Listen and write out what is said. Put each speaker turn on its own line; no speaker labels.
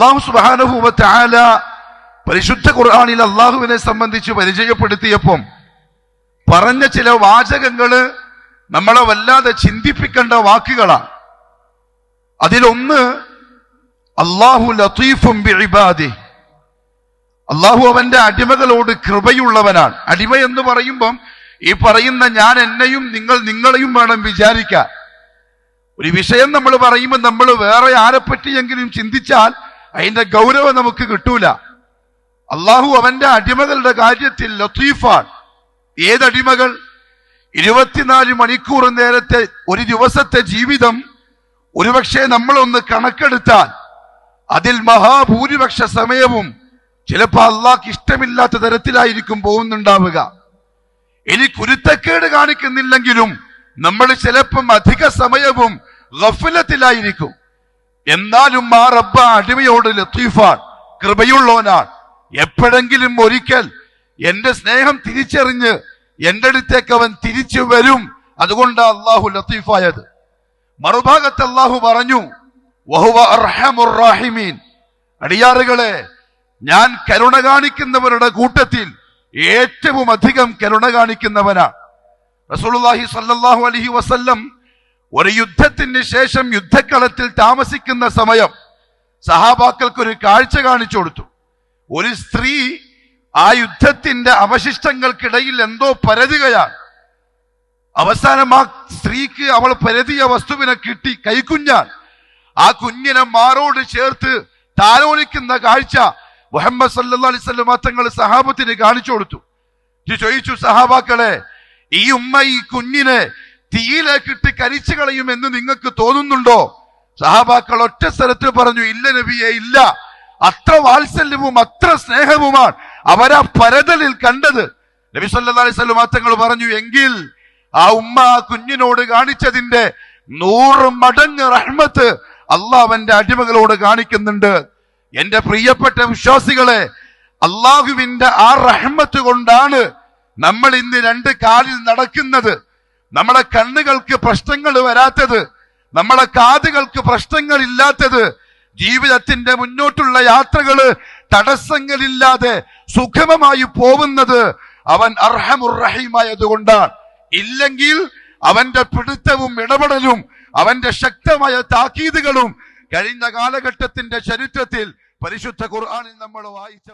അള്ളാഹു സുബാനുഭൂവത്തെ ആല പരിശുദ്ധ ഖുർആാനിൽ അള്ളാഹുവിനെ സംബന്ധിച്ച് പരിചയപ്പെടുത്തിയപ്പം പറഞ്ഞ ചില വാചകങ്ങൾ നമ്മളെ വല്ലാതെ ചിന്തിപ്പിക്കേണ്ട വാക്കുകളാണ് അതിലൊന്ന് അള്ളാഹു ലത്തീഫും അള്ളാഹു അവന്റെ അടിമകളോട് കൃപയുള്ളവനാണ്. അടിമ എന്ന് പറയുമ്പം ഈ പറയുന്ന ഞാൻ എന്നെയും നിങ്ങൾ നിങ്ങളെയും വേണം വിചാരിക്കാൻ. ഒരു വിഷയം നമ്മൾ പറയുമ്പോൾ നമ്മൾ വേറെ ആരെപ്പറ്റിയെങ്കിലും ചിന്തിച്ചാൽ അതിന്റെ ഗൗരവം നമുക്ക് കിട്ടൂല. അള്ളാഹു അവന്റെ അടിമകളുടെ കാര്യത്തിൽ ലത്തീഫാണ്. ഏതടിമകൾ ഇരുപത്തിനാല് മണിക്കൂർ നേരത്തെ ഒരു ദിവസത്തെ ജീവിതം ഒരുപക്ഷെ നമ്മളൊന്ന് കണക്കെടുത്താൽ അതിൽ മഹാഭൂരിപക്ഷ സമയവും ചിലപ്പോൾ അള്ളാഹ്ക്ക് ഇഷ്ടമില്ലാത്ത തരത്തിലായിരിക്കും പോകുന്നുണ്ടാവുക. ഇനി കുരുത്തക്കേട് കാണിക്കുന്നില്ലെങ്കിലും നമ്മൾ ചിലപ്പം അധിക സമയവും ഗഫലത്തിലായിരിക്കും. എന്നാലും ആ റബ്ബ അടിമയോട് ലത്തീഫാൻ കൃപയുള്ളവനാണ്. എപ്പോഴെങ്കിലും ഒരിക്കൽ എന്റെ സ്നേഹം തിരിച്ചറിഞ്ഞ് എന്റെ അടുത്തേക്ക് അവൻ തിരിച്ചു വരും. അതുകൊണ്ട് അള്ളാഹു ലത്തീഫായത്. മറുഭാഗത്ത് അള്ളാഹു പറഞ്ഞു അടിയാറുകളെ ഞാൻ കരുണ കാണിക്കുന്നവരുടെ കൂട്ടത്തിൽ ഏറ്റവും അധികം കരുണ കാണിക്കുന്നവനാണ് റസൂലുള്ളാഹി സ്വല്ലല്ലാഹു അലൈഹി വസല്ലം ഒരു യുദ്ധത്തിന് ശേഷം യുദ്ധക്കളത്തിൽ താമസിക്കുന്ന സമയം സഹാബാക്കൾക്ക് ഒരു കാഴ്ച കാണിച്ചു കൊടുത്തു. ഒരു സ്ത്രീ ആ യുദ്ധത്തിന്റെ അവശിഷ്ടങ്ങൾക്കിടയിൽ എന്തോ പരതുകയാണ് അവസാനം ആ സ്ത്രീക്ക് അവൾ പരതിയ വസ്തുവിനെ കിട്ടി കൈക്കുഞ്ഞാൻ ആ കുഞ്ഞിനെ മാറോട് ചേർത്ത് താലോലിക്കുന്ന കാഴ്ച മുഹമ്മദ് വസല്ലം തങ്ങൾ സഹാബത്തിന് കാണിച്ചു കൊടുത്തു. ചോദിച്ചു സഹാബാക്കളെ ഈ ഉമ്മ ഈ കുഞ്ഞിനെ തീയിലേക്ക് ഇട്ട് കരിച്ചു കളയുമെന്ന് നിങ്ങൾക്ക് തോന്നുന്നുണ്ടോ? സഹാബാക്കൾ ഒറ്റ സ്ഥലത്ത് പറഞ്ഞു ഇല്ല നബിയെ ഇല്ല. അത്ര വാത്സല്യവും അത്ര സ്നേഹവുമാണ് അവരാ പരതലിൽ കണ്ടത്. നബി സല്ലല്ലാഹു അലൈഹി പറഞ്ഞു എങ്കിൽ ആ ഉമ്മ ആ കുഞ്ഞിനോട് കാണിച്ചതിന്റെ നൂറ് മടങ്ങ് റഹ്മത്ത് അള്ളാഹ് അടിമകളോട് കാണിക്കുന്നുണ്ട്. എന്റെ പ്രിയപ്പെട്ട വിശ്വാസികളെ അള്ളാഹുവിന്റെ ആ റഹ്മത്ത് കൊണ്ടാണ് നമ്മൾ ഇന്ന് രണ്ട് കാലിൽ നടക്കുന്നത്. നമ്മളെ കണ്ണുകൾക്ക് പ്രശ്നങ്ങൾ വരാത്തത് നമ്മുടെ കാതുകൾക്ക് പ്രശ്നങ്ങൾ ഇല്ലാത്തത് ജീവിതത്തിന്റെ മുന്നോട്ടുള്ള യാത്രകൾ തടസ്സങ്ങളില്ലാതെ സുഖമമായി പോകുന്നത് അവൻ അർഹമുറഹീമായതുകൊണ്ടാണ് ഇല്ലെങ്കിൽ അവന്റെ പിടുത്തവും ഇടപെടലും അവന്റെ ശക്തമായ താക്കീതുകളും കഴിഞ്ഞ കാലഘട്ടത്തിന്റെ ചരിത്രത്തിൽ പരിശുദ്ധ ഖുർആനിൽ നമ്മൾ വായിച്ച